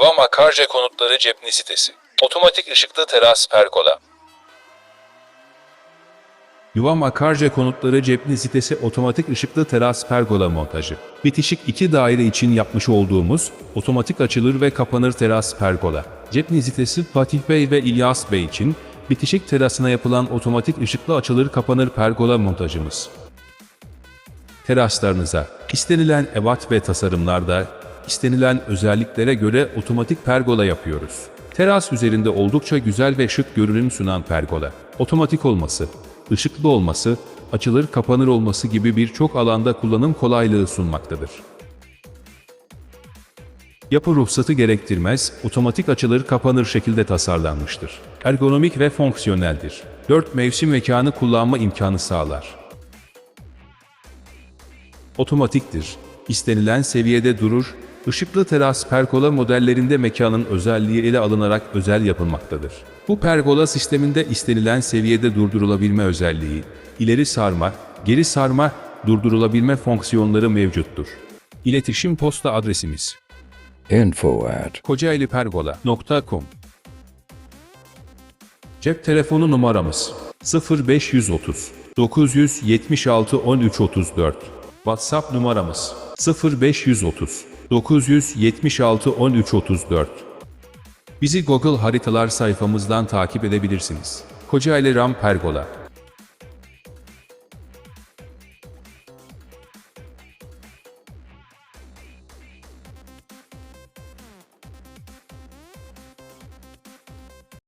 Yuvam Akarca Konutları Cepni Sitesi. Otomatik ışıklı teras pergola. Yuvam Akarca Konutları Cepni Sitesi otomatik ışıklı teras pergola montajı. Bitişik iki daire için yapmış olduğumuz otomatik açılır ve kapanır teras pergola. Cepni Sitesi Fatih Bey ve İlyas Bey için bitişik terasına yapılan otomatik ışıklı açılır kapanır pergola montajımız. Teraslarınıza istenilen ebat ve tasarımlarda istenilen özelliklere göre otomatik pergola yapıyoruz. Teras üzerinde oldukça güzel ve şık görünüm sunan pergola. Otomatik olması, ışıklı olması, açılır kapanır olması gibi birçok alanda kullanım kolaylığı sunmaktadır. Yapı ruhsatı gerektirmez, otomatik açılır kapanır şekilde tasarlanmıştır. Ergonomik ve fonksiyoneldir. 4 mevsim mekanı kullanma imkanı sağlar. Otomatiktir. İstenilen seviyede durur, ışıklı teras pergola modellerinde mekanın özelliği ele alınarak özel yapılmaktadır. Bu pergola sisteminde istenilen seviyede durdurulabilme özelliği, ileri sarma, geri sarma, durdurulabilme fonksiyonları mevcuttur. İletişim posta adresimiz info at kocaelipergola.com Cep telefonu numaramız 0530 976 1334 WhatsApp numaramız 0530 976 1334 Bizi Google Haritalar sayfamızdan takip edebilirsiniz. Kocaeli Ram Pergola